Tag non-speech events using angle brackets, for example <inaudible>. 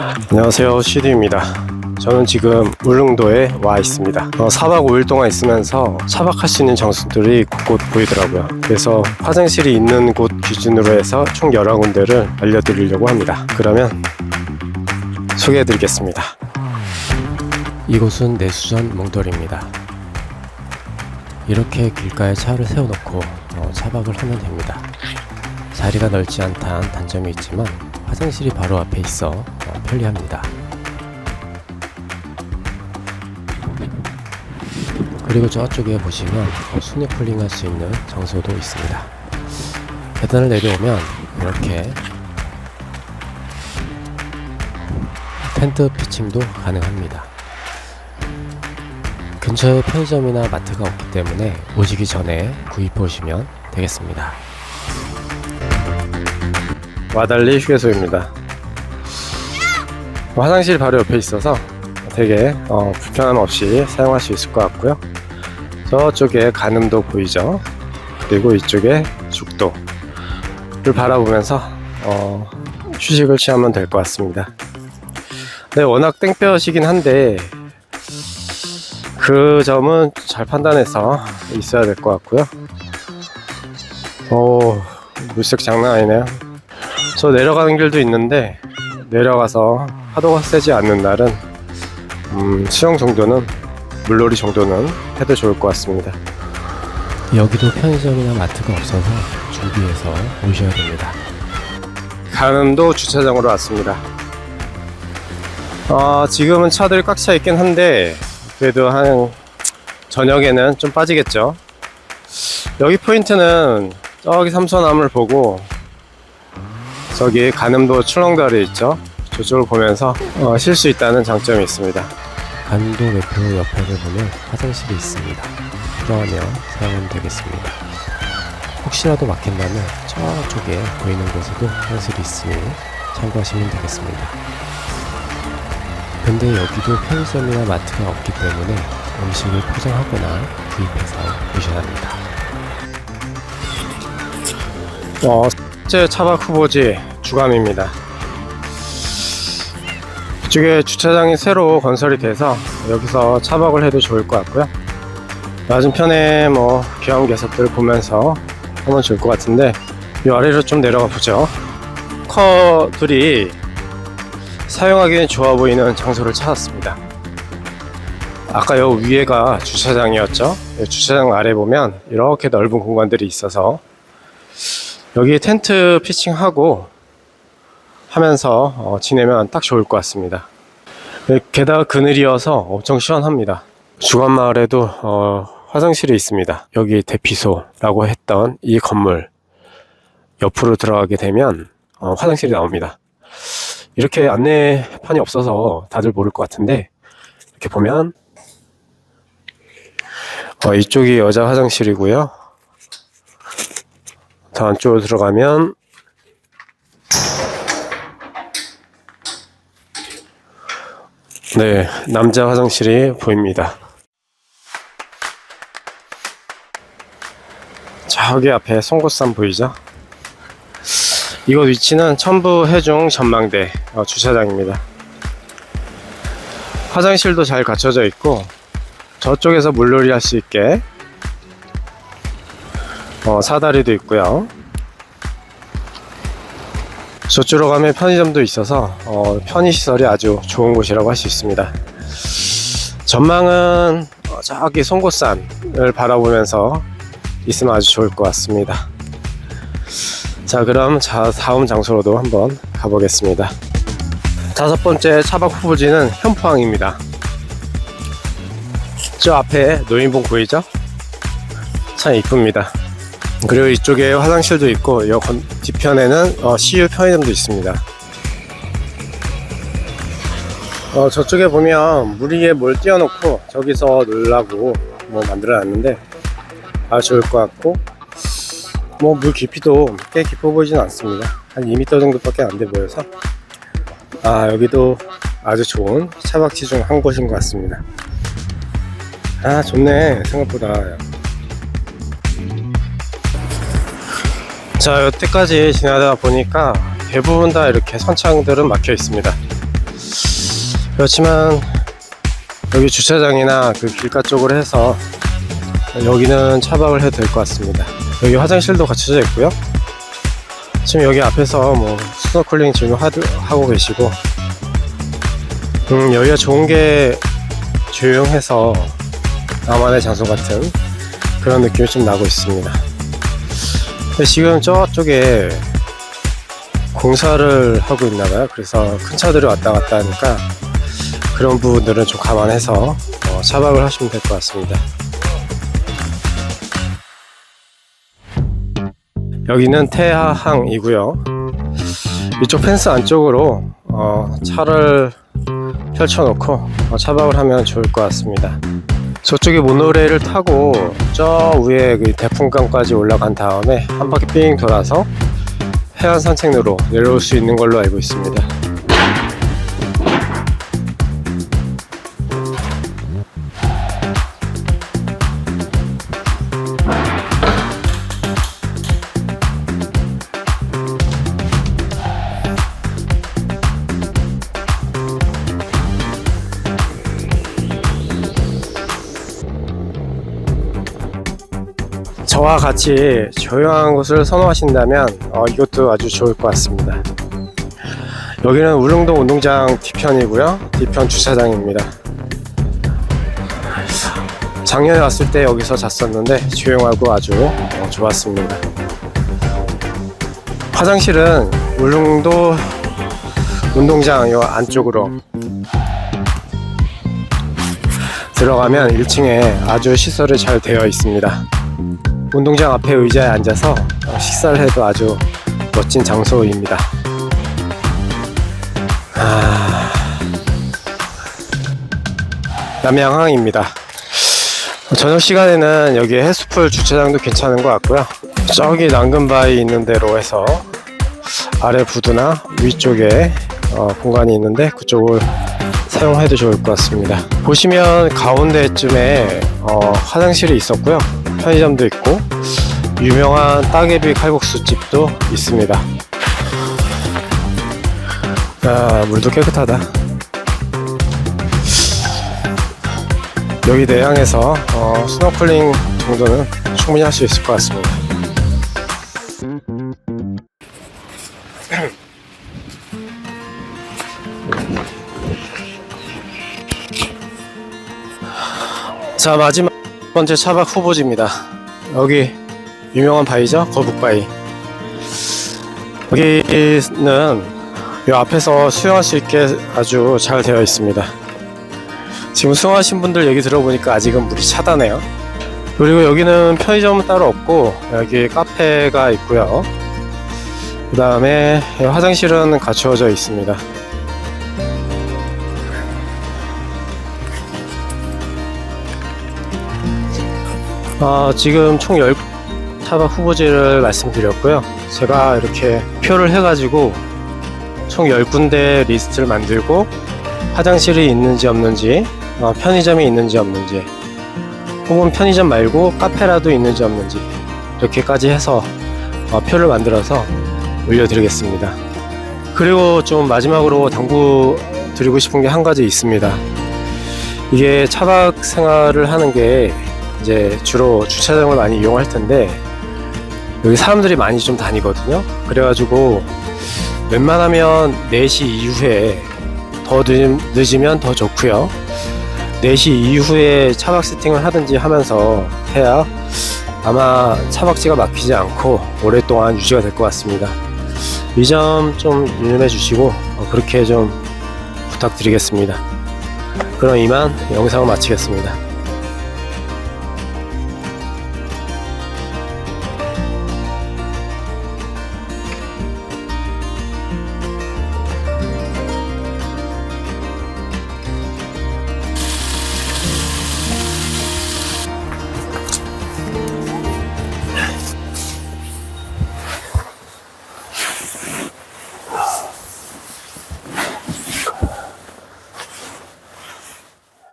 안녕하세요 CD입니다. 저는 지금 울릉도에 와 있습니다. 어, 4박 5일 동안 있으면서 차박할 수 있는 장소들이 곳곳 보이더라고요. 그래서 화장실이 있는 곳 기준으로 해서 총 11군데를 알려드리려고 합니다. 그러면 소개해드리겠습니다. 이곳은 내수전 몽돌입니다. 이렇게 길가에 차를 세워놓고 어, 차박을 하면 됩니다. 자리가 넓지 않다는 단점이 있지만 화장실이 바로 앞에 있어 어, 편리합니다. 그리고 저쪽에 보시면 어, 스노클링 할 수 있는 장소도 있습니다. 계단을 내려오면 이렇게 텐트 피칭도 가능합니다. 근처에 편의점이나 마트가 없기 때문에 오시기 전에 구입해 오시면 되겠습니다. 와달리 휴게소입니다. 화장실 바로 옆에 있어서 되게 어, 불편함 없이 사용할 수 있을 것 같고요. 저쪽에 간음도 보이죠. 그리고 이쪽에 죽도를 바라보면서 어, 휴식을 취하면 될 것 같습니다. 네, 워낙 땡볕이긴 한데 그 점은 잘 판단해서 있어야 될 것 같고요. 오, 물색 장난 아니네요. 저 내려가는 길도 있는데 내려가서 파도가 세지 않는 날은 음, 수영 정도는 물놀이 정도는 해도 좋을 것 같습니다. 여기도 편의점이나 마트가 없어서 준비해서 오셔야 됩니다. 가는도 주차장으로 왔습니다. 어, 지금은 차들이 꽉 차 있긴 한데 그래도 한 저녁에는 좀 빠지겠죠. 여기 포인트는 저기 삼소나무를 보고 저기 가늠도 출렁다리 있죠. 저쪽을 보면서 어, 쉴 수 있다는 장점이 있습니다. 가늠도 매표 옆에를 보면 화장실이 있습니다. 필요하면 사용하면 되겠습니다. 혹시라도 막힌다면 저쪽에 보이는 곳에도 화장실이 있으니 참고하시면 되겠습니다. 근데 여기도 편의점이나 마트가 없기 때문에 음식을 포장하거나 구입해서 드셔야 합니다. 어, 첫째 차박 후보지 주감입니다. 이쪽에 주차장이 새로 건설이 돼서 여기서 차박을 해도 좋을 것 같고요. 맞은편에 뭐 귀여운 개석들을 보면서 하면 좋을 것 같은데 이 아래로 좀 내려가 보죠. 커들이 사용하기엔 좋아 보이는 장소를 찾았습니다. 아까 요 위에가 주차장이었죠. 이 주차장 아래 보면 이렇게 넓은 공간들이 있어서 여기 텐트 피칭하고 하면서 어, 지내면 딱 좋을 것 같습니다. 네, 게다가 그늘이어서 엄청 시원합니다. 주간마을에도 어, 화장실이 있습니다. 여기 대피소라고 했던 이 건물 옆으로 들어가게 되면 어, 화장실이 나옵니다. 이렇게 안내판이 없어서 다들 모를 것 같은데 이렇게 보면 어, 이쪽이 여자 화장실이고요. 더 안쪽으로 들어가면 네, 남자 화장실이 보입니다. 저기 앞에 송곳산 보이죠? 이곳 위치는 천부 해중 전망대 어, 주차장입니다. 화장실도 잘 갖춰져 있고 저쪽에서 물놀이 할 수 있게 어, 사다리도 있고요. 저쪽으로 가면 편의점도 있어서 어, 편의시설이 아주 좋은 곳이라고 할 수 있습니다. 전망은 어, 저기 송곳산을 바라보면서 있으면 아주 좋을 것 같습니다. 자 그럼 자, 다음 장소로도 한번 가보겠습니다. 다섯 번째 차박 후보지는 현포항입니다. 저 앞에 노인봉 보이죠? 참 이쁩니다. 그리고 이쪽에 화장실도 있고 여 건- 뒤편에는 어, CU 편의점도 있습니다. 어, 저쪽에 보면 물 위에 뭘 띄워놓고 저기서 놀라고 뭐 만들어놨는데 아주 좋을 것 같고 뭐 물 깊이도 꽤 깊어 보이진 않습니다. 한 2m 정도밖에 안 돼 보여서 아 여기도 아주 좋은 차박지 중 한 곳인 것 같습니다. 아 좋네 생각보다 자, 여태까지 지나다 보니까 대부분 다 이렇게 선창들은 막혀 있습니다. 그렇지만 여기 주차장이나 그 길가 쪽으로 해서 여기는 차박을 해도 될 것 같습니다. 여기 화장실도 갖춰져 있고요. 지금 여기 앞에서 뭐 스노클링 지금 하고 계시고 음, 여기가 좋은 게 조용해서 나만의 장소 같은 그런 느낌이 좀 나고 있습니다. 지금 저쪽에 공사를 하고 있나봐요. 그래서 큰 차들이 왔다 갔다 하니까 그런 부분들은 좀 감안해서 어, 차박을 하시면 될 것 같습니다. 여기는 태하항이고요. 이쪽 펜스 안쪽으로 어, 차를 펼쳐놓고 어, 차박을 하면 좋을 것 같습니다. 저쪽에 모노레일을 타고 저 위에 그 대풍강까지 올라간 다음에 한 바퀴 삥 돌아서 해안 산책로로 내려올 수 있는 걸로 알고 있습니다. 저와 같이 조용한 곳을 선호하신다면 어, 이것도 아주 좋을 것 같습니다. 여기는 울릉도 운동장 뒤편이고요. 뒤편 주차장입니다. 작년에 왔을 때 여기서 잤었는데 조용하고 아주 어, 좋았습니다. 화장실은 울릉도 운동장 요 안쪽으로 들어가면 1층에 아주 시설이 잘 되어 있습니다. 운동장 앞에 의자에 앉아서 어, 식사를 해도 아주 멋진 장소입니다. 아... 남양항입니다. 저녁 시간에는 여기 해수풀 주차장도 괜찮은 것 같고요. 저기 난근바위 있는 데로 해서 아래 부두나 위쪽에 어, 공간이 있는데 그쪽을 사용해도 좋을 것 같습니다. 보시면 가운데쯤에 어, 화장실이 있었고요. 편의점도 있고 유명한 따개비 칼국수 집도 있습니다. 아, 물도 깨끗하다. 여기 내양에서 어, 스노클링 정도는 충분히 할 수 있을 것 같습니다. <clears throat> 자 마지막 번째 차박 후보지입니다. 여기 유명한 바위죠 거북바위. 여기는 이 앞에서 수영할 수 있게 아주 잘 되어 있습니다. 지금 수영하신 분들 얘기 들어보니까 아직은 물이 차다네요. 그리고 여기는 편의점은 따로 없고 여기 카페가 있고요. 그 다음에 화장실은 갖추어져 있습니다. 어, 지금 총 10, 차박 후보지를 말씀드렸고요. 제가 이렇게 표를 해가지고 총 10군데 리스트를 만들고 화장실이 있는지 없는지, 어, 편의점이 있는지 없는지, 혹은 편의점 말고 카페라도 있는지 없는지, 이렇게까지 해서 어, 표를 만들어서 올려드리겠습니다. 그리고 좀 마지막으로 당부 드리고 싶은 게 한 가지 있습니다. 이게 차박 생활을 하는 게 이제 주로 주차장을 많이 이용할 텐데 여기 사람들이 많이 좀 다니거든요. 그래가지고 웬만하면 4시 이후에 더 늦, 늦으면 더 좋고요. 4시 이후에 차박 세팅을 하든지 하면서 해야 아마 차박지가 막히지 않고 오랫동안 유지가 될 것 같습니다. 이 점 좀 유념해 주시고 어, 그렇게 좀 부탁드리겠습니다. 그럼 이만 영상을 마치겠습니다.